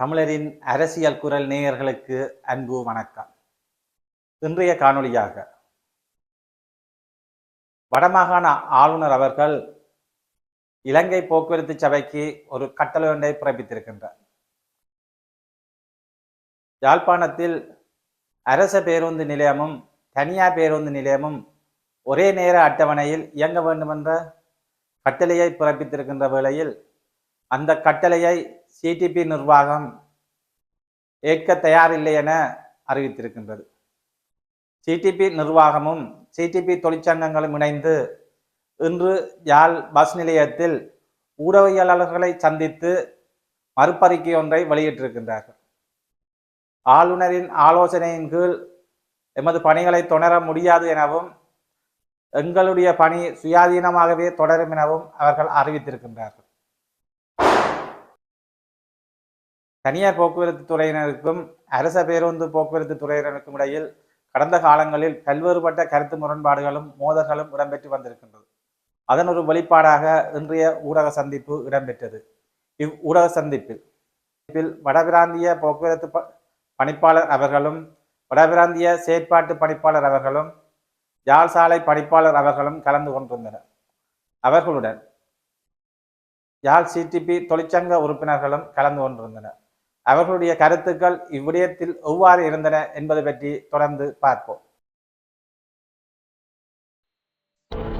தமிழரின் அரசியல் குரல் நேயர்களுக்கு அன்பு வணக்கம். இன்றைய காணொளியாக வடமாகாண ஆளுநர் அவர்கள் இலங்கை போக்குவரத்து சபைக்கு ஒரு கட்டளை ஒன்றை பிறப்பித்திருக்கின்றார். யாழ்ப்பாணத்தில் அரச பேருந்து நிலையமும் தனியார் பேருந்து நிலையமும் ஒரே நேர அட்டவணையில் இயங்க வேண்டுமென்ற கட்டளையை பிறப்பித்திருக்கின்ற வேளையில் அந்த கட்டளையை சிடிபி நிர்வாகம் ஏற்க தயாரில்லை என அறிவித்திருக்கின்றது. சிடிபி நிர்வாகமும் சிடிபி தொழிற்சங்கங்களும் இணைந்து இன்று யாழ் பஸ் நிலையத்தில் ஊடகவியலாளர்களை சந்தித்து மறுப்பறிக்கை ஒன்றை வெளியிட்டிருக்கின்றார்கள். ஆளுநரின் ஆலோசனையின் கீழ் எமது பணிகளை தொடர முடியாது எனவும் எங்களுடைய பணி சுயாதீனமாகவே தொடரும் எனவும் அவர்கள் அறிவித்திருக்கின்றார்கள். தனியார் போக்குவரத்து துறையினருக்கும் அரச பேருந்து போக்குவரத்து துறையினருக்கும் இடையில் கடந்த காலங்களில் பல்வேறுபட்ட கருத்து முரண்பாடுகளும் மோதல்களும் இடம்பெற்று வந்திருக்கின்றது. அதன் ஒரு வெளிப்பாடாக இன்றைய ஊடக சந்திப்பு இடம்பெற்றது. இவ் ஊடக சந்திப்பில் இதில் வடபிராந்திய போக்குவரத்து பணிப்பாளர் அவர்களும் வடபிராந்திய செயற்பாட்டு பணிப்பாளர் அவர்களும் யாழ் சாலை பணிப்பாளர் அவர்களும் கலந்து கொண்டிருந்தனர். அவர்களுடன் யாழ் சிடிபி தொழிற்சங்க உறுப்பினர்களும் கலந்து கொண்டிருந்தனர். அவர்களுடைய கருத்துக்கள் இவ்விடயத்தில் எவ்வாறு இருந்தன என்பது பற்றி தொடர்ந்து பார்ப்போம்.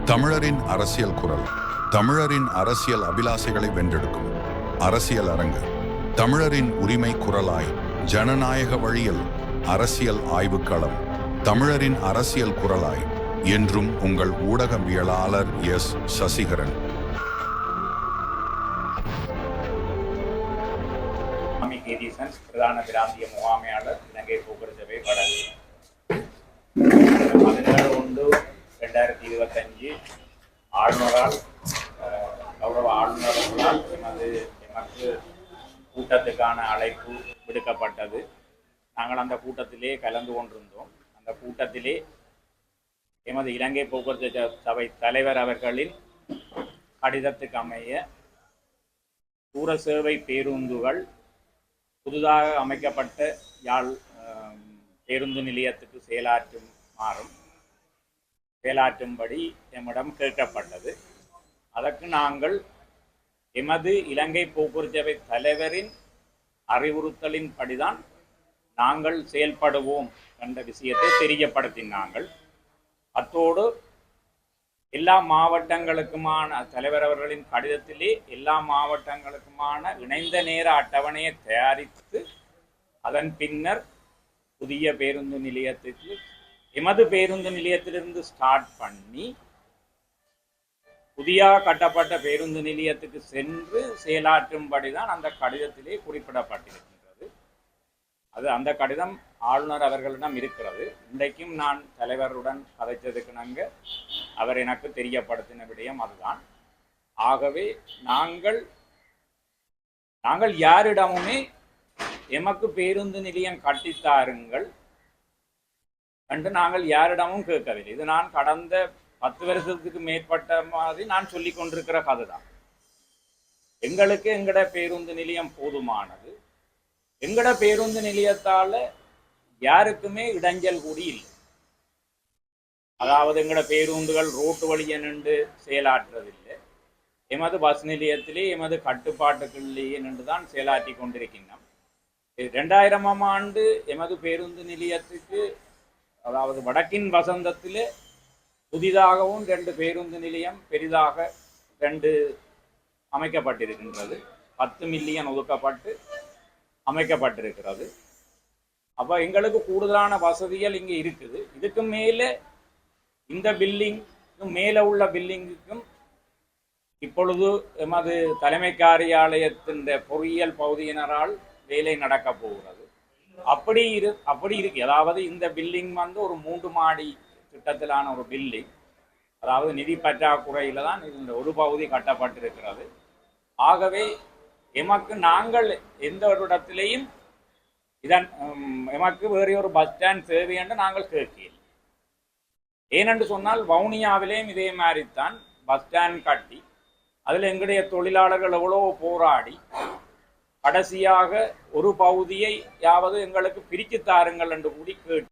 தமிழரின் அரசியல் குரல். தமிழரின் அரசியல் அபிலாசைகளை வென்றெடுக்கும். அரசியல் அரங்கு. தமிழரின் உரிமை குரலாய் ஜனநாயக வழியில் அரசியல் ஆய்வுக்களம். தமிழரின் அரசியல் குரலாய் என்றும் உங்கள் ஊடகவியலாளர் எஸ். சசிகரன். கிருஷ்ணன் பிரதான பிராந்திய முகாமையாளர் இலங்கை போக்குவரத்து சபை வடக்கு பதினேழு ஒன்று ரெண்டாயிரத்தி இருபத்தஞ்சு ஆளுநரால் கௌரவ ஆளுநர்களால் எமது எமக்கு கூட்டத்துக்கான அழைப்பு விடுக்கப்பட்டது நாங்கள் அந்த கூட்டத்திலே கலந்து கொண்டிருந்தோம் அந்த கூட்டத்திலே எமது இலங்கை போக்குவரத்து சபை தலைவர் அவர்களின் கடிதத்துக்கு அமைய தூர சேவை பேருந்துகள் புதிதாக அமைக்கப்பட்ட யாழ் பேருந்து நிலையத்துக்கு செயலாற்றும் மாறும். செயலாற்றும்படி எம்மிடம் கேட்கப்பட்டது. அதற்கு நாங்கள் எமது இலங்கை போக்குவரத்து சபை தலைவரின் அறிவுறுத்தலின்படிதான் நாங்கள் செயல்படுவோம் என்ற விஷயத்தை தெரியப்படுத்தினாங்கள் அத்தோடு எல்லா மாவட்டங்களுக்குமான தலைவர் அவர்களின் கடிதத்திலே எல்லா மாவட்டங்களுக்குமான இணைந்த நேர அட்டவணையை தயாரித்து அதன் பின்னர் புதிய பேருந்து நிலையத்துக்கு எமது பேருந்து நிலையத்திலிருந்து ஸ்டார்ட் பண்ணி புதியாக கட்டப்பட்ட பேருந்து நிலையத்துக்கு சென்று செயலாற்றும்படி தான் அந்த கடிதத்திலே குறிப்பிடப்பட்டிருக்கிறது. அது அந்த கடிதம் ஆளுநர் அவர்களிடம் இருக்கிறது. இன்றைக்கும் நான் தலைவருடன் கதைச்சதுக்கு நாங்க அவர் எனக்கு தெரியப்படுத்தின விடயம் அதுதான். ஆகவே நாங்கள் நாங்கள் யாரிடமுமே எமக்கு பேருந்து நிலையம் கட்டித்தாருங்கள் என்று நாங்கள் யாரிடமும் கேட்கவில்லை. இது நான் கடந்த பத்து வருஷத்துக்கு மேற்பட்ட மாதிரி நான் சொல்லி கொண்டிருக்கிற கதை தான் எங்களுக்கு எங்கட பேருந்து நிலையம் போதுமானது. எங்கட பேருந்து நிலையத்தால யாருக்குமே இடைஞ்சல் கூடி இல்லை. அதாவது எங்கட பேருந்துகள் ரோட்டு வழியை நின்று செயலாற்றுறதில்லை. எமது பஸ் நிலையத்திலே எமது கட்டுப்பாட்டுக்குள்ளேயே நின்று தான் செயலாற்றி கொண்டிருக்கின்றோம் ரெண்டாயிரமாம் ஆண்டு எமது பேருந்து நிலையத்துக்கு அதாவது வடக்கின் வசந்தத்தில் புதிதாகவும் ரெண்டு பேருந்து நிலையம் பெரிதாக ரெண்டு அமைக்கப்பட்டிருக்கின்றது. பத்து மில்லியன் ஒதுக்கப்பட்டு அமைக்கப்பட்டிருக்கிறது. அப்போ எங்களுக்கு கூடுதலான வசதிகள் இங்கே இருக்குது. இதுக்கு மேலே இந்த பில்டிங் மேலே உள்ள பில்டிங்குக்கும் இப்பொழுது எமது தலைமை காரியாலயத்தின் பொறியியல் பகுதியினரால் வேலை நடக்கப் போகிறது. அப்படி இரு அப்படி இருக்கு அதாவது இந்த பில்டிங் வந்து ஒரு மூன்று மாடி திட்டத்திலான ஒரு பில்டிங் அதாவது நிதி பற்றாக்குறையில் தான் இந்த ஒரு பகுதி கட்டப்பட்டிருக்கிறது. ஆகவே எமக்கு நாங்கள் எந்த ஒரு இடத்திலையும் இதன் எமக்கு வேறு ஒரு பஸ் ஸ்டாண்ட் தேவை என்று நாங்கள் கேட்கல ஏனென்று சொன்னால் வவுனியாவிலேயும் இதே மாதிரித்தான் பஸ் ஸ்டாண்ட் கட்டி அதில் எங்களுடைய தொழிலாளர்கள் எவ்வளோ போராடி கடைசியாக ஒரு பகுதியை யாவது எங்களுக்கு பிரித்து தாருங்கள் என்று கூடி கேட்டு.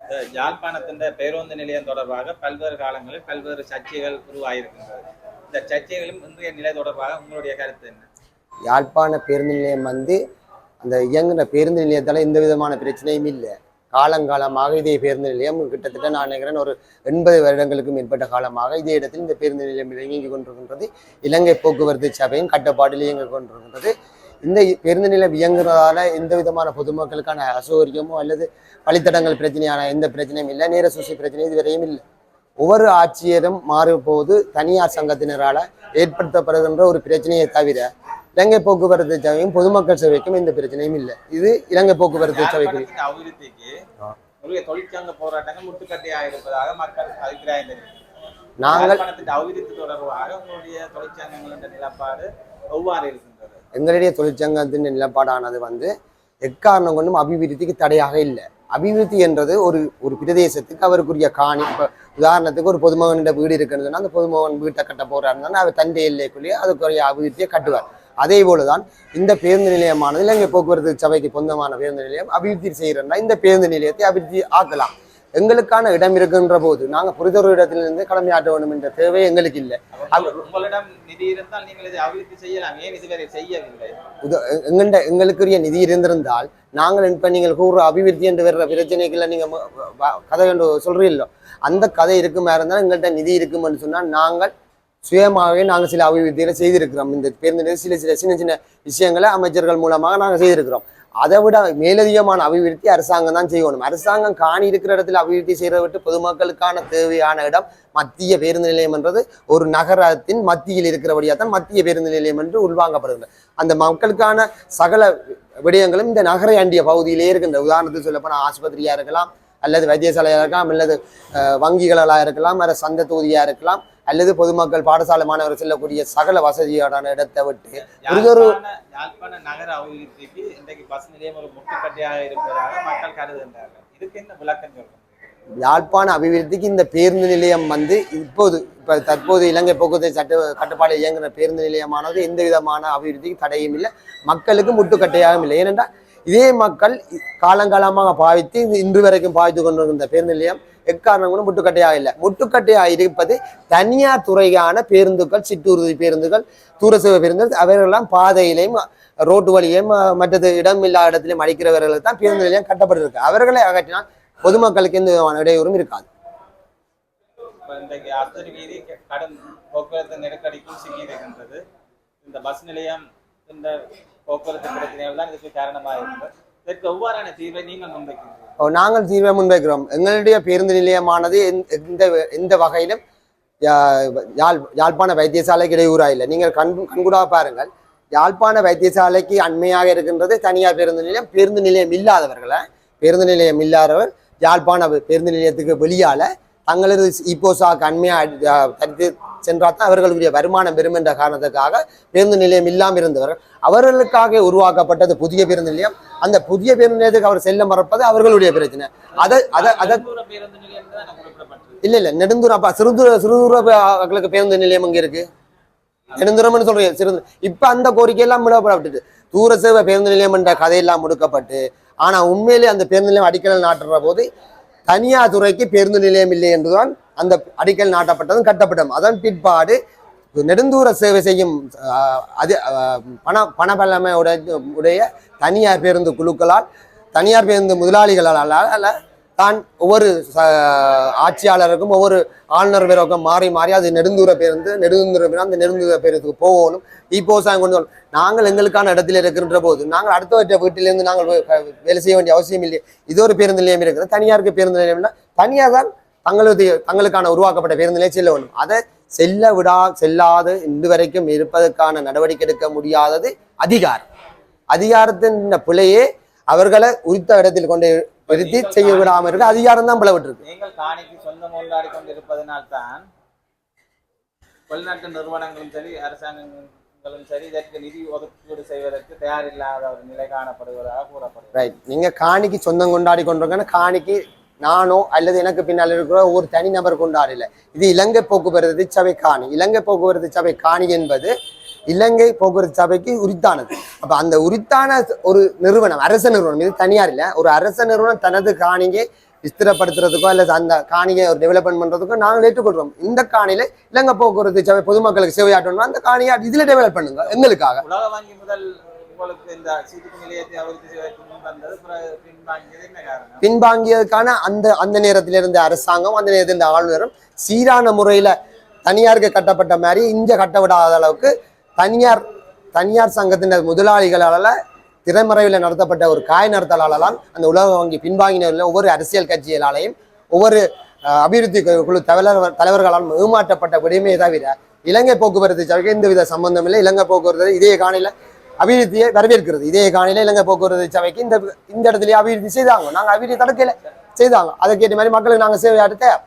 இந்த யாழ்ப்பாணத்தின் பேருந்து நிலையம் தொடர்பாக பல்வேறு காலங்களில் பல்வேறு சர்ச்சைகள் உருவாகியிருக்கின்றது. இந்த சர்ச்சைகளும் இன்றைய நிலை தொடர்பாக உங்களுடைய கருத்து என்ன? யாழ்ப்பாண பேருந்து நிலையம் வந்து அந்த இயங்குகிற பேருந்து நிலையத்தால் எந்த விதமான பிரச்சனையும் இல்லை. காலங்காலமாக இதே பேருந்து நிலையம் கிட்டத்தட்ட நான் நினைக்கிறேன் ஒரு எண்பது வருடங்களுக்கு மேற்பட்ட காலமாக இதே இடத்தில் இந்த பேருந்து நிலையம் இயங்கி கொண்டிருக்கின்றது. இலங்கை போக்குவரத்து சபையும் கட்டுப்பாட்டில் இயங்கிக் கொண்டிருக்கின்றது. இந்த பேருந்து நிலையம் இயங்குறதால எந்த விதமான பொதுமக்களுக்கான அசௌகரியமோ அல்லது வழித்தடங்கள் பிரச்சனையான எந்த பிரச்சனையும் இல்லை நேர சூசி பிரச்சனை இதுவரையும் இல்லை. ஒவ்வொரு ஆட்சியரும் மாறும்போது தனியார் சங்கத்தினரால் ஏற்படுத்தப்படுகின்ற ஒரு பிரச்சனையை தவிர இலங்கை போக்குவரத்து சபையும் பொதுமக்கள் சபைக்கும் எந்த பிரச்சனையும் இல்லை. இது இலங்கை போக்குவரத்து சபைக்கு தொழிற்சங்க போராட்டங்கள் முட்டுக்கட்டையாக இருப்பதாக மக்கள் அபிப்பிராயம் நாங்கள் அபிவிருத்தி தொடர்பாக உங்களுடைய தொழிற்சங்கங்களின் நிலப்பாடு எவ்வாறு இருக்கின்றது? எங்களுடைய தொழிற்சங்கத்தின் நிலப்பாடானது வந்து எக்காரணம் கொண்டும் அபிவிருத்திக்கு தடையாக இல்லை. அபிவிருத்தி என்றது ஒரு ஒரு பிரதேசத்துக்கு அவருக்குரிய காணி. இப்போ உதாரணத்துக்கு ஒரு பொதுமகனிட வீடு இருக்குன்னு அந்த பொதுமகன் வீட்டை கட்ட போறாருன்னா அவர் தந்தை எல்லைக்குள்ளேயே அதுக்குரிய அபிவிருத்தியை கட்டுவார். அதே போலதான் இந்த பேருந்து நிலையமானது இலங்கை போக்குவரத்து சபைக்கு சொந்தமான பேருந்து நிலையம் அபிவிருத்தி செய்கிறன்னா இந்த பேருந்து நிலையத்தை அபிவிருத்தி ஆக்கலாம். எங்களுக்கான இடம் இருக்கின்ற போது நாங்கள் புரிதொரு இடத்திலிருந்து கடமையாற்ற வேண்டும் என்ற தேவை எங்களுக்கு இல்லை. உங்களிடம் நிதி இருந்தால் நீங்கள் இதை அபிவிருத்தி செய்யலாம். ஏன் இதுவரை செய்யவில்லை? உத- எ- எங்கண்ட எங்களுக்குரிய நிதி இருந்திருந்தால் நாங்கள் இப்ப நீங்கள் கூறுற அபிவிருத்தி என்று வர்ற பிரச்சனைகளை நீங்க ம- வ- கதை என்று சொல்றீங்களோ அந்த கதை இருக்குமா இருந்தால் எங்கள்கிட்ட நிதி இருக்குமென்னு சொன்னால் நாங்கள் சுயமாகவே நாங்கள் சில அபிவிருத்திகளை செய்திருக்கிறோம். இந்த பேருந்து சில சில சின்ன சின்ன விஷயங்களை அமைச்சர்கள் மூலமாக நாங்கள் செய்திருக்கிறோம். அதை விட மேலதிகமான அபிவிருத்தி அரசாங்கம் தான் செய்யணும். அரசாங்கம் காணி இருக்கிற இடத்துல அபிவிருத்தி செய்கிறத விட்டு பொதுமக்களுக்கான தேவையான இடம் மத்திய பேருந்து நிலையம் என்றது ஒரு நகரத்தின் மத்தியில் இருக்கிறபடியாக தான் மத்திய பேருந்து நிலையம் என்று உள்வாங்கப்படுகிறது. அந்த மக்களுக்கான சகல விடயங்களும் இந்த நகரை அண்டிய பகுதியிலே இருக்கின்ற. உதாரணத்துக்கு சொல்லப்போனால் ஆஸ்பத்திரியாக இருக்கலாம் அல்லது வைத்தியசாலையாக இருக்கலாம் அல்லது வங்கிகளாக இருக்கலாம் அல்லது சந்த தொகுதியாக இருக்கலாம். அல்லது பொதுமக்கள் பாடசாலை மாணவர்கள் செல்லக்கூடிய சகல வசதியான இடத்தை விட்டு புரிதொரு யாழ்ப்பாண நகர அபிவிருத்திக்கு இன்றைக்கு பஸ் நிலையம் ஒரு முட்டுக்கட்டையாக இருப்பதாக மக்கள் கருதுகின்றார்கள். இதுக்கு என்ன விளக்கம் சொல்றீங்க யாழ்ப்பாண அபிவிருத்திக்கு இந்த பேருந்து நிலையம் வந்து இப்போது இப்போ தற்போது இலங்கை போக்குவரத்து சட்ட கட்டுப்பாடு இயங்குகிற பேருந்து நிலையமானது எந்த விதமான அபிவிருத்திக்கு தடையும் இல்லை. மக்களுக்கு முட்டுக்கட்டையாகவும் இல்லை. ஏனென்றால் இதே மக்கள் காலங்காலமாக பாவித்து இன்று வரைக்கும் பாவித்து கொண்டிருக்கின்ற பேருந்து நிலையம் எக்காரணம் கூட முட்டுக்கட்டையாக இல்லை. முட்டுக்கட்டையாக இருப்பது தனியார் துறையான பேருந்துகள் சிற்றூர்தி பேருந்துகள் தூர சேவை பேருந்துகள் அவைகளெல்லாம் பாதையிலையும் ரோட்டு வழியிலையும் மற்றது இடம் இல்லாத இடத்திலையும் அடிக்கிறவர்கள் தான் பேருந்து நிலையம் கட்டப்பட்டிருக்கு. அவர்களை அகற்றினால் பொதுமக்களுக்கு எந்த விதமான இடையூறும் இருக்காது. இன்றைக்கு அத்தனை வீதி கடும் போக்குவரத்து நெருக்கடிக்கும் சிக்கி இருக்கின்றது. இந்த பஸ் நிலையம் இந்த போக்குவரத்து பிரச்சனைகள் தான் இதுக்கு காரணமாக இருக்கிறது இதற்கு எவ்வாறான தீர்வை நீங்கள் நாங்கள் தீர்வை முன்வைக்கிறோம். எங்களுடைய பேருந்து நிலையமானது எந்த- எந்த எந்த வகையிலும் யா- யாழ் யாழ்ப்பாண வைத்தியசாலைக்கு இடையூறாக இல்லை நீங்கள் கண் கண்கூடாக பாருங்கள். யாழ்ப்பாண வைத்தியசாலைக்கு அண்மையாக இருக்கின்றது தனியார் பேருந்து நிலையம். பேருந்து நிலையம் இல்லாதவர்களை பேருந்து நிலையம் இல்லாதவர் யாழ்ப்பாண பேருந்து நிலையத்துக்கு வெளியால தங்களது இப்போசாக்கு அண்மையாக சென்றால் தான் அவர்களுடைய வருமானம் பெறும் என்ற காரணத்துக்காக பேருந்து நிலையம் இல்லாமல் இருந்தவர்கள் அவர்களுக்காக உருவாக்கப்பட்டது புதிய பேருந்து நிலையம். அந்த புதிய பேருந்து நிலையத்துக்கு அவர் செல்ல மறப்பது அவர்களுடைய பிரச்சனை. அதை அதை அதை இல்ல இல்ல நெடுந்தூரம் அப்ப சிறுதூர சிறுதூர மக்களுக்கு பேருந்து நிலையம் இங்க இருக்கு? நெடுந்தூரம்னு சொல்றீங்க சிறு இப்ப அந்த கோரிக்கை எல்லாம் விடப்பட்டு தூர சேவை பேருந்து நிலையம் என்ற கதையெல்லாம் முடுக்கப்பட்டு ஆனா உண்மையிலே அந்த பேருந்து நிலையம் அடிக்கல் நாட்டுற போது தனியார் துறைக்கு பேருந்து நிலையம் இல்லை என்றுதான் அந்த அடிக்கல் நாட்டப்பட்டதும் கட்டப்பட்டதும். அதன் பிற்பாடு நெடுந்தூர சேவை செய்யும் அது பண பணபலமை உடைய உடைய தனியார் பேருந்து குழுக்களால் தனியார் பேருந்து முதலாளிகளால் தான் ஒவ்வொரு ஆட்சியாளருக்கும் ஒவ்வொரு ஆளுநர் பேருக்கும் மாறி மாறி அது நெடுந்தூர பேருந்து நெடுந்தூர பேருந்து அந்த நெடுந்தூர பேருந்துக்கு போகணும். இப்போசாயம் கொண்டு வரணும். நாங்கள் எங்களுக்கான இடத்துல இருக்கின்ற போது நாங்கள் அடுத்த வீட்டிலேருந்து நாங்கள் வேலை செய்ய வேண்டிய அவசியம் இல்லை இது ஒரு பேருந்து நிலையம் இருக்குது தனியாருக்கு பேருந்து நிலையம்னா தனியார் தான் தங்களது தங்களுக்கான உருவாக்கப்பட்ட பேருந்து நிலையம் செல்ல வேண்டும். அதை செல்ல விடா செல்லாது இன்று வரைக்கும் இருப்பதற்கான நடவடிக்கை எடுக்க முடியாதது அதிகாரம். அதிகாரத்தின் பிழையே அவர்களை உரித்த இடத்தில் கொண்டு நிறுத்தி செய்ய விடாம இருக்கு அதிகாரம் தான் பிளவிட்டிருக்கு. நீங்கள் காணிக்கு சொந்தம் கொண்டாடி கொண்டிருப்பதனால் தான் வெளிநாட்டு நிறுவனங்களும் சரி அரசாங்கங்களும் சரி இதற்கு நிதி ஒதுக்கீடு செய்வதற்கு தயாரில்லாத ஒரு நிலை காணப்படுவதாக கூறப்படுகிறது. ரைட் நீங்க காணிக்கு சொந்தம் கொண்டாடி கொண்டிருக்கேன்னு காணிக்கு நானோ அல்லது எனக்கு பின்னால் இருக்கிற ஒரு தனிநபர் கொண்டாடல இது இலங்கை போக்குவரத்து சபை காணி. இலங்கை போக்குவரத்து சபை காணி என்பது இலங்கை போக்குவரத்து சபைக்கு உரித்தானது. அப்ப அந்த உரித்தான ஒரு நிறுவனம் அரச நிறுவனம் இது தனியார் இல்ல. ஒரு அரச நிறுவனம் தனது காணியை விஸ்திரப்படுத்துறதுக்கோ அல்லது அந்த காணியை ஒரு டெவலப்மெண்ட் பண்றதுக்கோ நாங்கள் ஏற்றுக்கொள்றோம் இந்த காணியில இலங்கை போக்குவரத்து சபை பொதுமக்களுக்கு சேவையாற்றணும். அந்த காணியை இதுல டெவலப் பண்ணுங்க எங்களுக்காக. உலக வங்கி முதல் உங்களுக்கு இந்த சீட்டு நிலையத்தை பின்வாங்கியதுக்கான அந்த அந்த நேரத்தில் இருந்த அரசாங்கம் அந்த நேரத்தில் இருந்த ஆளுநரும் சீரான முறையில தனியாருக்கு கட்டப்பட்ட மாதிரி இங்க கட்ட விடாத அளவுக்கு தனியார் தனியார் சங்கத்தின் முதலாளிகளால திறமறைவில் நடத்தப்பட்ட ஒரு காய் நடத்தலாலாம் அந்த உலக வங்கி பின்வாங்கினவர்கள் ஒவ்வொரு அரசியல் கட்சிகளாலையும் ஒவ்வொரு அபிவிருத்தி குழு தலைவர் தலைவர்களாலும் ஏமாற்றப்பட்ட விடயமே தவிர இலங்கை போக்குவரத்து சபைக்கு எந்தவித சம்பந்தம் இல்லை. இலங்கை போக்குவரத்து இதே காணில அபிவிருத்தியை வரவேற்கிறது. இதே காணில இலங்கை போக்குவரத்து சபைக்கு இந்த இந்த இடத்துல அபிவிருத்தி செய்தாங்க. நாங்க அபிவிருத்தி தடுக்கல. செய்தாங்க. அதுக்கேற்ற மாதிரி மக்களுக்கு நாங்க சேவையாட்டு தேவை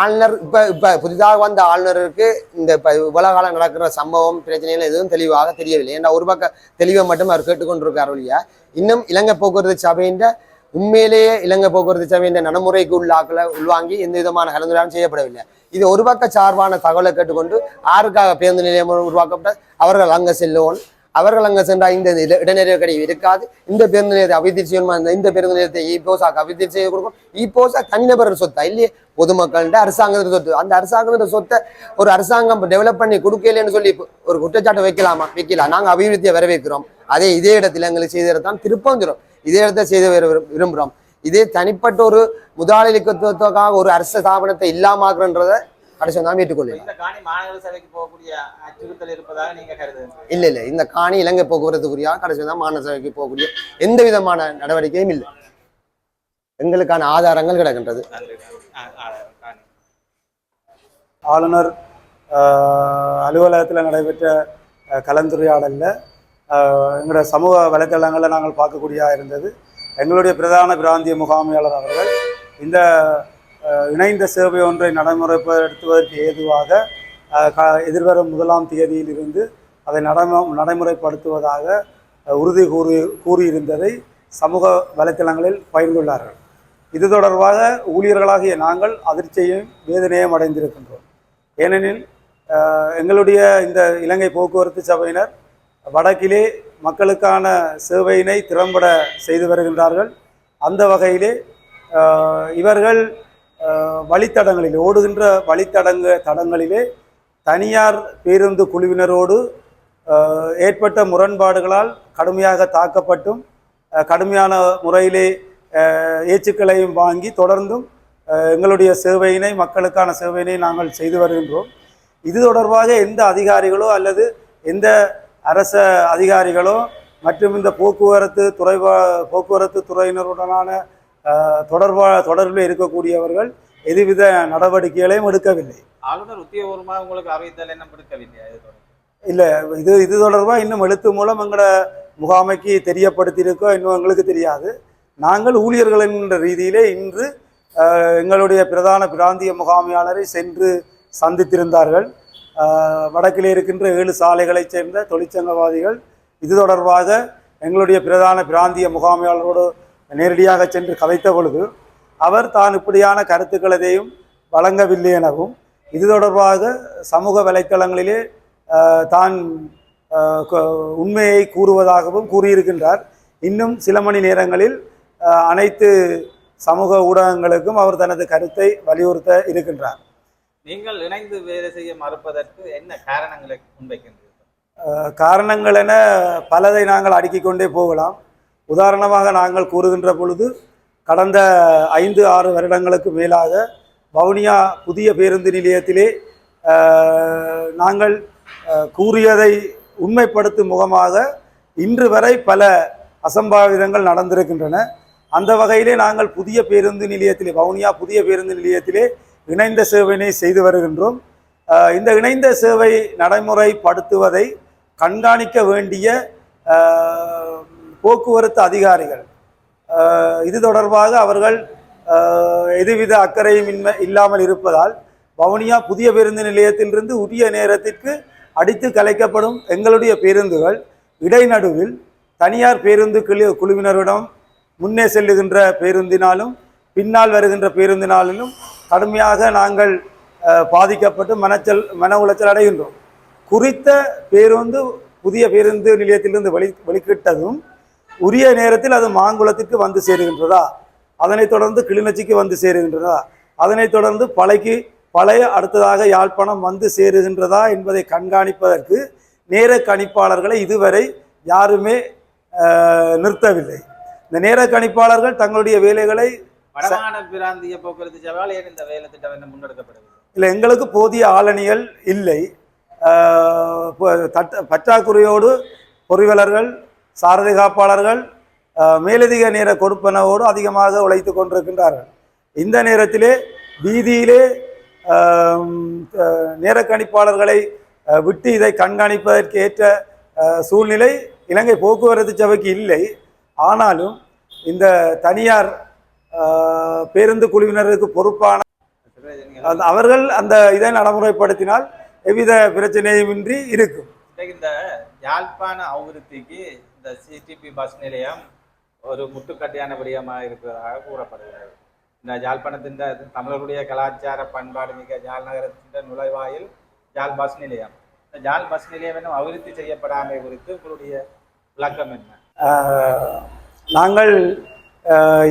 ஆளுநர் இப்ப இப்ப புதிதாக வந்த ஆளுநருக்கு இந்த இப்ப இவ்வளவு காலம் நடக்கிற சம்பவம் பிரச்சனைகள் எதுவும் தெளிவாக தெரியவில்லை. ஏன்னா ஒரு பக்க தெளிவை மட்டும் அவர் கேட்டுக்கொண்டிருக்கார் ஒழிய இன்னும் இலங்கை போக்குவரத்து சபையின் உண்மையிலேயே இலங்கை போக்குவரத்து சபையின் நடைமுறைக்கு உள்ளாக்கல உள்வாங்கி எந்த விதமான கலந்துரையாடலும் செய்யப்படவில்லை. இது ஒரு பக்க சார்பான தகவலை கேட்டுக்கொண்டு ஆருக்காக பேருந்து நிலையம் உருவாக்கப்பட்ட அவர்கள் அங்க செல்லுவோம். அவர்கள் அங்க சென்றால் இந்த இட- கடை இருக்காது. இந்த பேருந்து நிலையத்தை அபிவிருத்தி செய்யணுமா? இந்த- இந்த பேருந்து நிலையத்தை இப்போசாக்கு அபிவிருத்தி செய்ய கொடுக்கும் இப்போசா தனிநபர் சொத்தா? இல்லையே. பொதுமக்கள்கிட்ட அரசாங்கத்தின் சொத்து. அந்த அரசாங்கத்தின் சொத்தை ஒரு அரசாங்கம் டெவலப் பண்ணி கொடுக்கலன்னு சொல்லி ஒரு குற்றச்சாட்டை வைக்கலாமா? வைக்கலாம் நாங்கள் அபிவிருத்தியை வரவேற்கிறோம். அதே இதே இடத்துல எங்களுக்கு செய்ததான் திருப்பம் இதே இடத்தை செய்து வர விரும்- விரும்புகிறோம் இதே தனிப்பட்ட ஒரு முதலாளித்துவத்துக்காக ஒரு அரசு ஸ்தாபனத்தை இல்லாமாக்குறன்றத கடைசி நீங்க கருதுகிறீர்கள் இல்ல இல்ல. இந்த காணி இலங்கை போக்குவரத்துக்குரிய கடைசி தான் மாநில சபைக்கு போகக்கூடிய எந்த விதமான நடவடிக்கையும் இல்லை. எங்களுக்கான ஆதாரங்கள் கிடக்கின்றது. ஆளுநர் அலுவலகத்தில் நடைபெற்ற கலந்துரையாடலில் எங்களோட சமூக வலைத்தளங்களில் நாங்கள் பார்க்கக்கூடியதாக இருந்தது. எங்களுடைய பிரதான பிராந்திய முகாமையாளர் அவர்கள் இந்த இணைந்த சேவை ஒன்றை நடைமுறைப்படுத்துவதற்கு ஏதுவாக க- எதிர்வரும் முதலாம் தேதியிலிருந்து அதை நடைமு நடைமுறைப்படுத்துவதாக உறுதி கூறி கூறியிருந்ததை சமூக வலைத்தளங்களில் பகிர்ந்துள்ளார்கள். இது தொடர்பாக ஊழியர்களாகிய நாங்கள் அதிர்ச்சியையும் வேதனையும் அடைந்திருக்கின்றோம். ஏனெனில் எங்களுடைய இந்த இலங்கை போக்குவரத்து சபையினர் வடக்கிலே மக்களுக்கான சேவையினை திறம்பட செய்து வருகின்றார்கள். அந்த வகையிலே இவர்கள் வழித்தடங்களில் ஓடுகின்ற வழித்தடங்க தடங்களிலே தனியார் பேருந்து குழுவினரோடு ஏற்பட்ட முரண்பாடுகளால் கடுமையாக தாக்கப்பட்டும் கடுமையான முறையிலே ஏச்சுக்களையும் வாங்கி தொடர்ந்தும் எங்களுடைய சேவையினை மக்களுக்கான சேவையினை நாங்கள் செய்து வருகின்றோம். இது தொடர்பாக எந்த அதிகாரிகளோ அல்லது எந்த அரச அதிகாரிகளோ மற்றும் இந்த போக்குவரத்து துறை போக்குவரத்து துறையினருடனான தொடர்பா தொடர்பில் இருக்கக்கூடியவர்கள் எதுவித நடவடிக்கைகளையும் எடுக்கவில்லை. ஆளுநர் உத்தியோகபூர்வமாக உங்களுக்கு அறிவித்தல் என்ன விடுக்கவில்லையா? இல்லை இது இது தொடர்பாக இன்னும் எழுத்து மூலம் எங்களோட முகாமைக்கு தெரியப்படுத்தியிருக்கோ இன்னும் எங்களுக்கு தெரியாது. நாங்கள் ஊழியர்கள் என்ற ரீதியிலே இன்று எங்களுடைய பிரதான பிராந்திய முகாமையாளரை சென்று சந்தித்திருந்தார்கள். வடக்கில் இருக்கின்ற ஏழு சாலைகளைச் சேர்ந்த தொழிற்சங்கவாதிகள் இது தொடர்பாக எங்களுடைய பிரதான பிராந்திய முகாமையாளரோடு நேரடியாக சென்று கதைத்த பொழுது அவர் தான் இப்படியான கருத்துக்கள் எதையும் வழங்கவில்லை எனவும் இது தொடர்பாக சமூக வலைத்தளங்களிலே தான் உண்மையை கூறுவதாகவும் கூறியிருக்கின்றார். இன்னும் சில மணி நேரங்களில் அனைத்து சமூக ஊடகங்களுக்கும் அவர் தனது கருத்தை வலியுறுத்த இருக்கின்றார். நீங்கள் இணைந்து வேலை செய்ய மறுப்பதற்கு என்ன காரணங்களை முன்வைக்கின்றீர்கள்? காரணங்கள் என பலதை நாங்கள் அடுக்கிக் கொண்டே போகலாம். உதாரணமாக நாங்கள் கூறுகின்ற பொழுது கடந்த ஐந்து ஆறு வருடங்களுக்கு மேலாக வவுனியா புதிய பேருந்து நிலையத்திலே நாங்கள் கூறியதை உண்மைப்படுத்தும் முகமாக இன்று வரை பல அசம்பாவிதங்கள் நடந்திருக்கின்றன. அந்த வகையிலே நாங்கள் புதிய பேருந்து நிலையத்திலே வவுனியா புதிய பேருந்து நிலையத்திலே இணைந்த சேவையினை செய்து வருகின்றோம். இந்த இணைந்த சேவை நடைமுறைப்படுத்துவதை கண்காணிக்க வேண்டிய போக்குவரத்து அதிகாரிகள் இது தொடர்பாக அவர்கள் எதுவித அக்கறையும் இன்மை இல்லாமல் இருப்பதால் வவுனியா புதிய பேருந்து நிலையத்திலிருந்து உரிய நேரத்திற்கு அடித்து கலைக்கப்படும் எங்களுடைய பேருந்துகள் இடைநடுவில் தனியார் பேருந்து குழு குழுவினரிடம் முன்னே செல்லுகின்ற பேருந்தினாலும் பின்னால் வருகின்ற பேருந்தினாலும் கடுமையாக நாங்கள் பாதிக்கப்பட்டு மனச்சல் மன உளைச்சல் அடைகின்றோம். குறித்த பேருந்து புதிய பேருந்து நிலையத்திலிருந்து வெளி வெளிக்கிட்டதும் உரிய நேரத்தில் அது மாங்குளத்திற்கு வந்து சேருகின்றதா? அதனைத் தொடர்ந்து கிளிநொச்சிக்கு வந்து சேருகின்றதா? அதனைத் தொடர்ந்து பழைக்கு பழைய அடுத்ததாக யாழ்ப்பாணம் வந்து சேருகின்றதா என்பதை கண்காணிப்பதற்கு நேர கணிப்பாளர்களை இதுவரை யாருமே நிறுத்தவில்லை. இந்த நேர கணிப்பாளர்கள் தங்களுடைய வேலைகளை வடமாகாண பிராந்திய போக்குவரத்து சபையால் ஏன் இந்த வேலை திட்டம் என்ன முன்னெடுக்கப்படுது இல்லை எங்களுக்கு போதிய ஆளணிகள் இல்லை. தட்ட- பற்றாக்குறையோடு பொறிவலர்கள் சாரதி காப்பாளர்கள் மேலதிக நேர கொடுப்பனவோடு அதிகமாக உழைத்து கொண்டிருக்கின்றார்கள். இந்த நேரத்திலே வீதியிலே நேரக்கணிப்பாளர்களை விட்டு இதை கண்காணிப்பதற்கு ஏற்ற சூழ்நிலை இலங்கை போக்குவரத்து சபைக்கு இல்லை. ஆனாலும் இந்த தனியார் பேருந்து குழுவினருக்கு பொறுப்பான அவர்கள் அந்த இதை நடைமுறைப்படுத்தினால் எவ்வித பிரச்சனையுமின்றி இருக்கும். இந்த யாழ்ப்பாண அபிவிருத்திக்கு இந்த சிடிபி பஸ் நிலையம் ஒரு முட்டுக்கட்டையான விடயமாக இருக்கிறதாக கூறப்படுகிறது. இந்த யாழ்ப்பாணத்தின் தமிழர்களுடைய கலாச்சார பண்பாடு மிக யாழ் நகரத்தின் நுழைவாயில் யாழ் பஸ் நிலையம். இந்த யாழ் பஸ் நிலையம் இன்னும் அபிவிருத்தி செய்யப்படாமை குறித்து உங்களுடைய விளக்கம் என்ன? நாங்கள்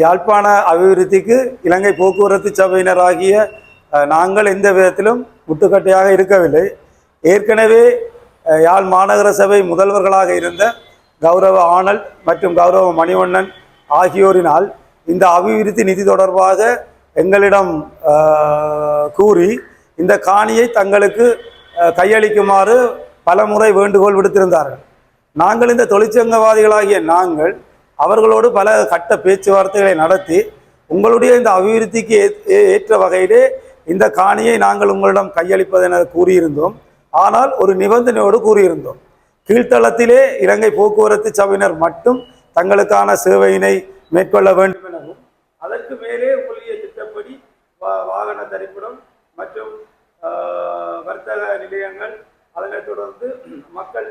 யாழ்ப்பாண அபிவிருத்திக்கு இலங்கை போக்குவரத்து சபையினராகிய நாங்கள் எந்த விதத்திலும் முட்டுக்கட்டையாக இருக்கவில்லை. ஏற்கனவே யாழ் மாநகர சபை முதல்வர்களாக இருந்த கௌரவ ஆனல் மற்றும் கௌரவ மணிவண்ணன் ஆகியோரினால் இந்த அபிவிருத்தி நிதி தொடர்பாக எங்களிடம் கூறி இந்த காணியை தங்களுக்கு கையளிக்குமாறு பலமுறை வேண்டுகோள் விடுத்திருந்தார்கள். நாங்கள் இந்த தொழிற்சங்கவாதிகளாகிய நாங்கள் அவர்களோடு பல கட்ட பேச்சுவார்த்தைகளை நடத்தி உங்களுடைய இந்த அபிவிருத்திக்கு ஏற்ற வகையிலே இந்த காணியை நாங்கள் உங்களிடம் கையளிப்பதென கூறியிருந்தோம். ஆனால் ஒரு நிபந்தனையோடு கூறியிருந்தோம். கீழ்த்தளத்திலே இலங்கை போக்குவரத்து சபையினர் மட்டும் தங்களுக்கான சேவையினை மேற்கொள்ள வேண்டும் எனவும் அதற்கு மேலே உங்களுடைய திட்டப்படி வாகன தரிப்பிடம் மற்றும் வர்த்தக நிலையங்கள் அதனைத் தொடர்ந்து மக்கள்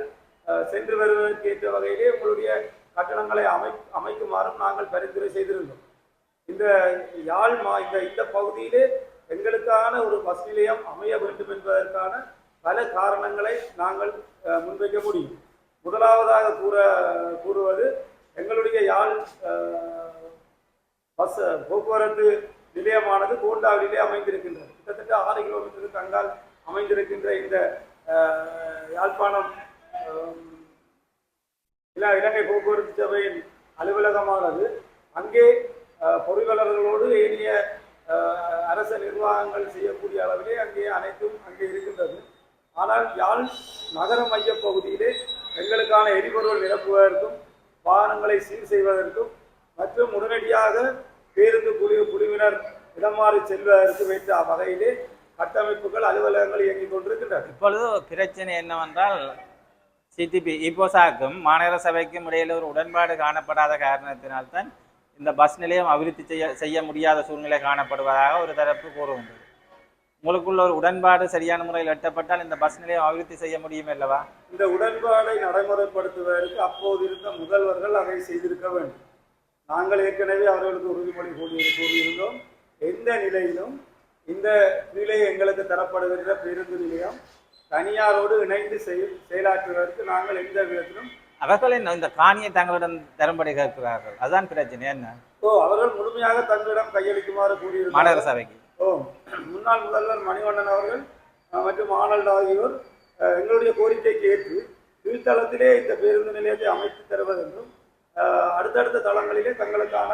சென்று வருவதற்கு ஏற்ற வகையிலே உங்களுடைய கட்டணங்களை அமை அமைக்குமாறும் நாங்கள் பரிந்துரை செய்திருந்தோம். இந்த யாழ் மா இந்த இந்த பகுதியிலே எங்களுக்கான ஒரு பஸ் நிலையம் அமைய வேண்டும் என்பதற்கான பல காரணங்களை நாங்கள் முன்வைக்க முடியும். முதலாவதாக கூற கூறுவது எங்களுடைய யாழ் பஸ் போக்குவரத்து நிலையமானது கோண்டாவிலே அமைந்திருக்கின்றது. கிட்டத்தட்ட ஆறு கிலோமீட்டருக்கு அங்கால் அமைந்திருக்கின்ற இந்த யாழ்ப்பாணம் இல்லை இலங்கை போக்குவரத்து சபையின் அலுவலகமானது. அங்கே பொறியாளர்களோடு ஏனைய அரச நிர்வாகங்கள் செய்யக்கூடிய அளவிலே அங்கே அனைத்தும் அங்கே இருக்கின்றது. ஆனால் யாழ் நகர மைய பகுதியிலே எங்களுக்கான எரிபொருள் நிரப்புவதற்கும் வாகனங்களை சீர் செய்வதற்கும் மற்றும் உடனடியாக பேருந்து குழு குழுவினர் இடம் மாறி செல்வதற்கு வைத்த வகையிலே கட்டமைப்புகள் அலுவலகங்கள் இயங்கிக் கொண்டிருக்கின்றன. இப்பொழுது பிரச்சனை என்னவென்றால் சிடிபி இப்போசாக்கும் மாநகர சபைக்கும் இடையில ஒரு உடன்பாடு காணப்படாத காரணத்தினால்தான் இந்த பஸ் நிலையம் அபிவிருத்தி செய்ய செய்ய முடியாத சூழ்நிலை காணப்படுவதாக ஒரு தரப்பு கூறுகின்றது உங்களுக்குள்ள ஒரு உடன்பாடு சரியான முறையில் எட்டப்பட்டால் இந்த பஸ் நிலையம் அபிவிருத்தி செய்ய முடியும் அல்லவா? இந்த உடன்பாடை நடைமுறைப்படுத்துவதற்கு அப்போது இருந்த முதல்வர்கள் அதை செய்திருக்க வேண்டும். நாங்கள் ஏற்கனவே அவர்களுக்கு உறுதிமொழி கூறியிருந்தோம். எந்த நிலையிலும் இந்த நிலை எங்களுக்கு தரப்படுகின்ற பேருந்து நிலையம் தனியாரோடு இணைந்து செய் செயலாற்றுவதற்கு நாங்கள் எந்த விதத்திலும் அவர்கள் என்ன இந்த காணியை தங்களிடம் தரும்படி கேட்கிறார்கள். அதுதான் பிரச்சனை. என்ன? ஓ அவர்கள் முழுமையாக தங்களிடம் கையளிக்குமாறு மாநகர கூறியிருந்தார் சபைக்கு. ஓ முன்னாள் முதல்வர் மணிவண்ணன் அவர்கள் மற்றும் ஆனல்ட் ஆகியோர் எங்களுடைய கோரிக்கைக்கு ஏற்று கீழ்த்தளத்திலே இந்த பேருந்து நிலையத்தை அமைத்து தருவதென்றும் அடுத்தடுத்த தளங்களிலே தங்களுக்கான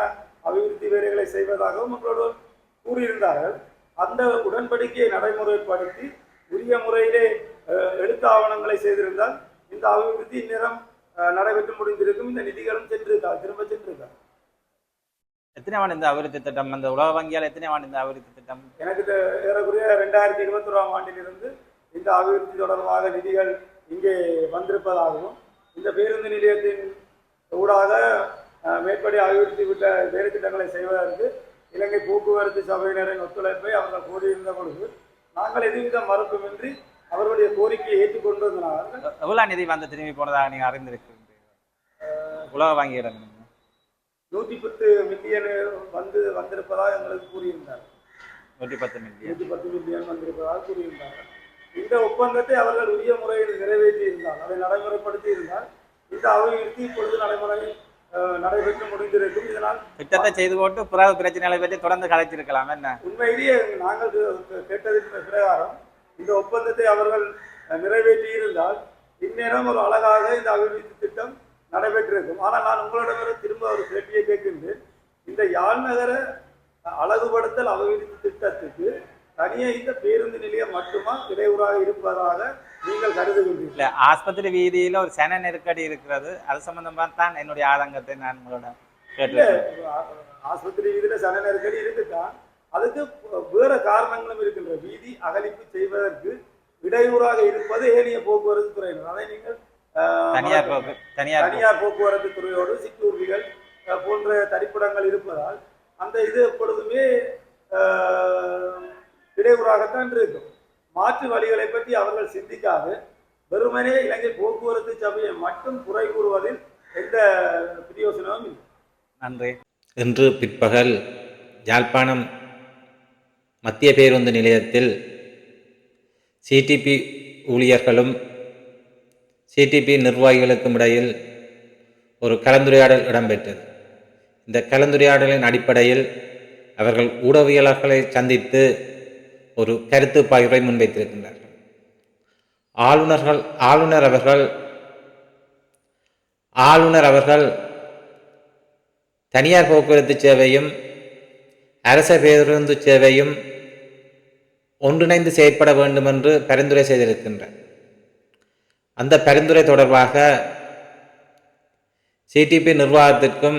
அபிவிருத்தி வேலைகளை செய்வதாகவும் எங்களோடு கூறியிருந்தார்கள். அந்த உடன்படிக்கையை நடைமுறைப்படுத்தி உரிய முறையிலே அஹ், எழுத்து ஆவணங்களை செய்திருந்தால் இந்த அபிவிருத்தி இந்நேரம் நடைபெற்று முடிந்திருக்கும். இந்த நிதிகளும் சென்றிருக்கார் திரும்ப சென்றிருக்கார் எத்தனை ஆண்டு இந்த அபிவிருத்தி திட்டம்? அந்த உலக வங்கியால் எத்தனை ஆண்டு இந்த அபிவிருத்தி திட்டம்? எனக்கு ஏறக்குறைய ரெண்டாயிரத்தி இருபத்தி ஓராம் ஆண்டிலிருந்து இந்த அபிவிருத்தி தொடர்பாக நிதிகள் இங்கே வந்திருப்பதாகவும் இந்த பேருந்து நிலையத்தின் ஊடாக மேற்படி அபிவிருத்தி விட்ட வேறு திட்டங்களை செய்வதற்கு இலங்கை போக்குவரத்து சபையினரின் ஒத்துழைப்பை அவர்கள் கோரியிருந்த பொழுது நாங்கள் எதுவித மறுப்புமின்றி அவர்களுடைய கோரிக்கையை ஏற்றுக்கொண்டிருந்தனால் எவ்வளவு நிதி வந்து திரும்பி போனதாக நீங்க அறிந்திருக்கிறீர்கள்? உலக வங்கியிடம் நூற்றி பத்து மில்லியன் வந்து வந்திருப்பதாக எங்களுக்கு கூறியிருந்தார். நூற்றி பத்து மில்லியன். நூற்றி பத்து மில்லியன் வந்திருப்பதாக கூறியிருந்தார்கள் இந்த ஒப்பந்தத்தை அவர்கள் உரிய முறையில் நிறைவேற்றி இருந்தால் அதை நடைமுறைப்படுத்தி இருந்தால் இந்த அபிவிருத்தி இப்பொழுது நடைமுறை அஹ், நடைபெற்று முடிந்திருக்கும். இதனால் திட்டத்தை செய்து போட்டு பிறகு பிரச்சனைகளை பற்றி தொடர்ந்து கலைச்சிருக்கலாம் என்ன? உண்மையிலேயே நாங்கள் கேட்டதின் பிரகாரம் இந்த ஒப்பந்தத்தை அவர்கள் நிறைவேற்றி இருந்தால் இந்நேரம் ஒரு அழகாக இந்த அபிவிருத்தி திட்டம் நடைபெற்றிருக்கும். ஆனால் நான் உங்களிடமிருந்து திரும்ப ஒரு கேள்வியை கேட்கின்றேன். இந்த யாழ் நகர அழகுபடுத்தல் அபிவிருத்தி திட்டத்துக்கு தனியே இந்த பேருந்து நிலையம் மட்டுமா இடையூறாக இருப்பதாக நீங்கள் கருதுகின்றீர்கள் இல்ல ஆஸ்பத்திரி வீதியில ஒரு சன நெருக்கடி இருக்கிறது. அது சம்பந்தமா தான் என்னுடைய ஆதங்கத்தை நான் உங்களோட கேட்டு ஆஸ்பத்திரி வீதியில சன நெருக்கடி இருக்குதான் அதுக்கு வேற காரணங்களும் இருக்கின்ற வீதி அகலிப்பு செய்வதற்கு இடையூறாக இருப்பது ஏனைய போக்குவரத்து துறையினர். அதை நீங்கள் தனியார் போக்கு தனியார். தனியார் போக்குவரத்து துறையோடு சிற்றூர்திகள் அஹ், போன்ற தரிப்பிடங்கள் இருப்பதால் அந்த இது எப்பொழுதுமே இடையூறாகத்தான் இருக்கும். மாற்று வழிகளை பற்றி அவர்கள் சிந்திக்காது. வெறுமனே இலங்கை போக்குவரத்து சபையை மட்டும் குறை கூறுவதில் எந்த பிரயோசனமும் இல்லை. நன்றி. இன்று பிற்பகல் யாழ்ப்பாணம் மத்திய பேருந்து நிலையத்தில் சிடிபி ஊழியர்களும் சிடிபி நிர்வாகிகளுக்கும் இடையில் ஒரு கலந்துரையாடல் இடம்பெற்றது. இந்த கலந்துரையாடலின் அடிப்படையில் அவர்கள் ஊடகவியலாளர்களை சந்தித்து ஒரு கருத்து பகிர்வை முன்வைத்திருக்கின்றார்கள். ஆளுநர்கள் ஆளுநர் அவர்கள் ஆளுநர் அவர்கள் தனியார் போக்குவரத்து சேவையும் அரச பேருந்து சேவையும் ஒன்றிணைந்து செயற்பட வேண்டும் என்று பரிந்துரை செய்திருக்கின்றார். அந்த பரிந்துரை தொடர்பாக சிடிபி நிர்வாகத்திற்கும்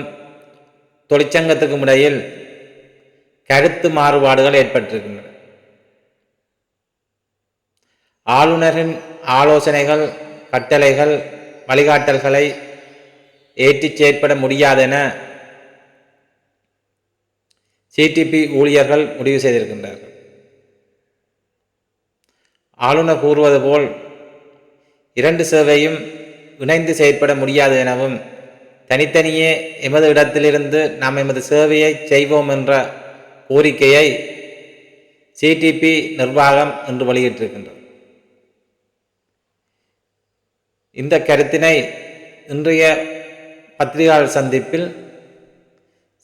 தொழிற்சங்கத்துக்கும் இடையில் கருத்து மாறுபாடுகள் ஏற்பட்டிருக்கின்றன. ஆளுநரின் ஆலோசனைகள் கட்டளைகள் வழிகாட்டல்களை ஏற்றிச் செயற்பட முடியாதென சிடிபி ஊழியர்கள் முடிவு செய்திருக்கின்றார்கள். ஆளுநர் கூறுவது போல் இரண்டு சேவையும் இணைந்து செயற்பட முடியாது எனவும் தனித்தனியே எமது இடத்திலிருந்து நாம் எமது சேவையை செய்வோம் என்ற கோரிக்கையை சிடிபி நிர்வாகம் இன்று வெளியிட்டிருக்கின்றது. இந்த கருத்தினை இன்றைய பத்திரிகையாளர் சந்திப்பில்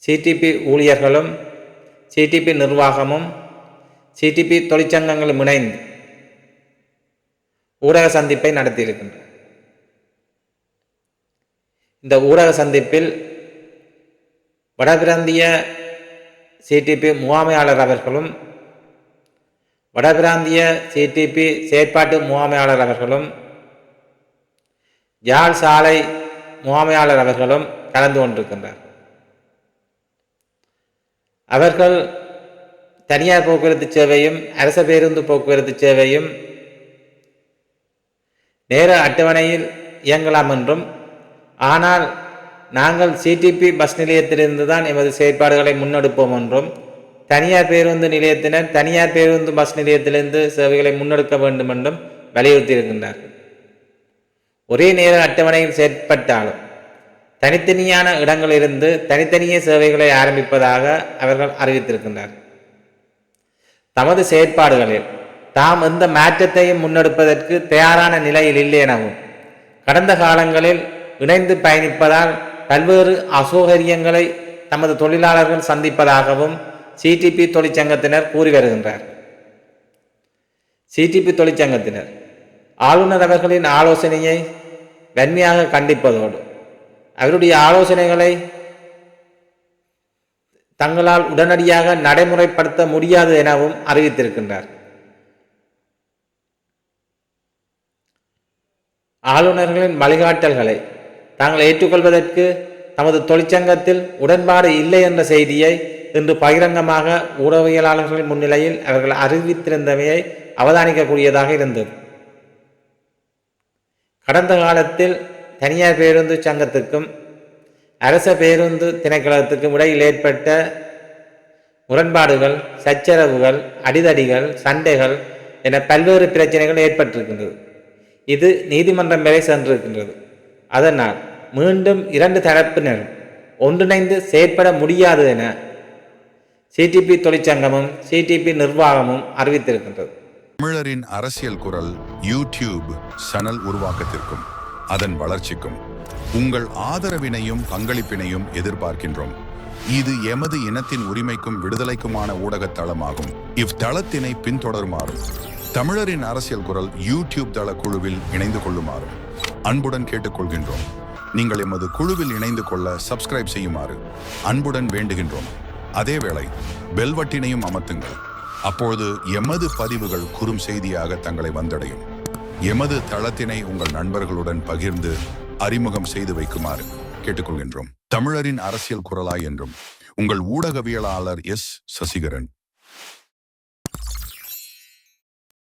சிடிபி ஊழியர்களும் சிடிபி நிர்வாகமும் சிடிபி தொழிற்சங்கங்களும் இணைந்து ஊடக சந்திப்பை நடத்தியிருக்கின்றன இந்த ஊடக சந்திப்பில் வடபிராந்திய சிடிபி முகாமையாளர் அவர்களும் வடபிராந்திய சிடிபி செயற்பாட்டு முகாமையாளர் அவர்களும் யாழ் சாலை முகாமையாளர் அவர்களும் கலந்து கொண்டிருக்கின்றார் அவர்கள் தனியார் போக்குவரத்து சேவையும் அரச பேருந்து போக்குவரத்து சேவையும் நேர அட்டவணையில் இயங்கலாம் என்றும் ஆனால் நாங்கள் சிடிபி பஸ் நிலையத்திலிருந்து தான் எமது செயற்பாடுகளை முன்னெடுப்போம் என்றும் தனியார் பேருந்து நிலையத்தினர் தனியார் பேருந்து பஸ் நிலையத்திலிருந்து சேவைகளை முன்னெடுக்க வேண்டும் என்றும் வலியுறுத்தியிருக்கின்றார்கள். ஒரே நேர அட்டவணையில் செயற்பட்டாலும் தனித்தனியான இடங்களிலிருந்து தனித்தனியே சேவைகளை ஆரம்பிப்பதாக அவர்கள் அறிவித்திருக்கின்றனர். தமது செயற்பாடுகளில் தாம் எந்த மாற்றத்தையும் முன்னெடுப்பதற்கு தயாரான நிலையில் இல்லை எனவும் கடந்த காலங்களில் இணைந்து பயணிப்பதால் பல்வேறு அசௌகரியங்களை தமது தொழிலாளர்கள் சந்திப்பதாகவும் சிடிபி தொழிற்சங்கத்தினர் கூறி வருகின்றார் சிடிபி தொழிற்சங்கத்தினர் ஆளுநர் அவர்களின் ஆலோசனையை வன்மையாக கண்டிப்பதோடு. அவருடைய ஆலோசனைகளை தங்களால் உடனடியாக நடைமுறைப்படுத்த முடியாது எனவும் அறிவித்திருக்கின்றார். ஆளுநர்களின் வழிகாட்டல்களை தாங்கள் ஏற்றுக்கொள்வதற்கு தமது தொழிற்சங்கத்தில் உடன்பாடு இல்லை என்ற செய்தியை இன்று பகிரங்கமாக ஊடகவியலாளர்களின் முன்னிலையில் அவர்கள் அறிவித்திருந்தமையை அவதானிக்கக்கூடியதாக இருந்தது. கடந்த காலத்தில் தனியார் பேருந்து சங்கத்துக்கும் அரச பேருந்து திணைக்களத்துக்கும் இடையில் ஏற்பட்ட முரண்பாடுகள் சச்சரவுகள் அடிதடிகள் சண்டைகள் என பல்வேறு பிரச்சனைகள் ஏற்பட்டிருக்கின்றது. இது நீதிமன்றம் வரை சென்றிருக்கின்றது. அதனால் மீண்டும் இரண்டு தரப்பினர் ஒன்றிணைந்து செயற்பட முடியாது என சிடிபி தொழிற்சங்கமும் சிடிபி நிர்வாகமும் அறிவித்திருக்கின்றது. தமிழரின் அரசியல் குரல் யூடியூப் சேனல் உருவாக்கத்திற்கும் அதன் வளர்ச்சிக்கும் உங்கள் ஆதரவினையும் பங்களிப்பினையும் எதிர்பார்க்கின்றோம். இது எமது இனத்தின் உரிமைக்கும் விடுதலைக்குமான ஊடகத் தளமாகும். இவ்தளத்தினை பின்தொடருமாறும் தமிழரின் அரசியல் குரல் யூடியூப் தள குழுவில் இணைந்து கொள்ளுமாறும் அன்புடன் கேட்டுக்கொள்கின்றோம். நீங்கள் எமது குழுவில் இணைந்து கொள்ள சப்ஸ்கிரைப் செய்யுமாறு அன்புடன் வேண்டுகின்றோம். அதேவேளை பெல்வட்டினையும் அமர்த்துங்கள். அப்போது எமது பதிவுகள் குறும் செய்தியாக தங்களை வந்தடையும். எமது தளத்தினை உங்கள் நண்பர்களுடன் பகிர்ந்து அறிமுகம் செய்து வைக்குமாறு கேட்டுக்கொள்கின்றோம். தமிழரின் அரசியல் குரலாய் என்றும் உங்கள் ஊடகவியலாளர் எஸ். சசிகரன்.